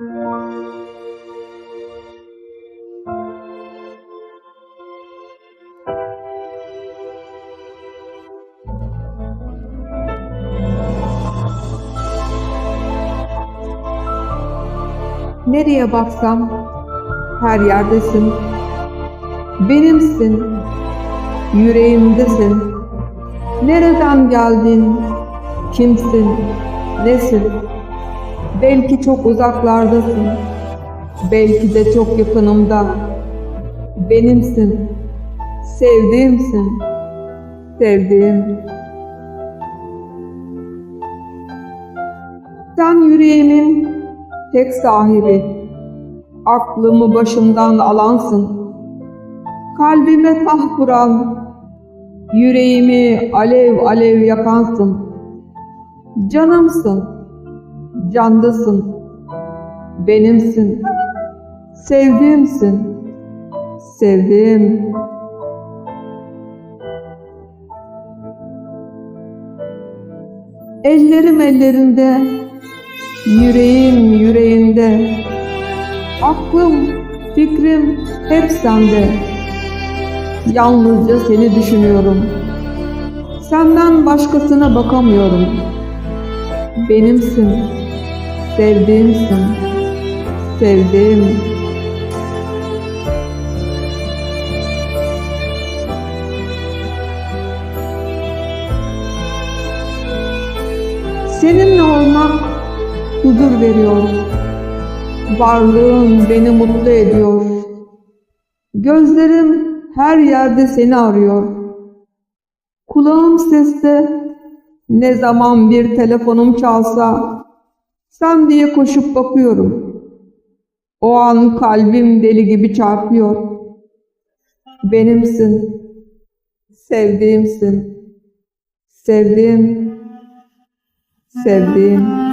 Nereye baksam her yerdesin. Benimsin, yüreğimdesin. Nereden geldin, kimsin, nesin? Belki çok uzaklardasın, belki de çok yakınımda. Benimsin, sevdiğimsin, sevdiğim. Sen yüreğimin tek sahibi, aklımı başımdan alansın. Kalbime taht kuran, yüreğimi alev alev yakansın. Canımsın, candasın, benimsin, sevdiğimsin, sevdiğim. Ellerim ellerinde, yüreğim yüreğinde, aklım, fikrim hep sende. Yalnızca seni düşünüyorum. Senden başkasına bakamıyorum. Benimsin, sevdiğimsin, sevdiğim. Seninle olmak huzur veriyor. Varlığın beni mutlu ediyor. Gözlerim her yerde seni arıyor. Kulağım seste ne zaman bir telefonum çalsa sen diye koşup bakıyorum. O an kalbim deli gibi çarpıyor. Benimsin, sevdiğimsin, sevdiğim, sevdiğim.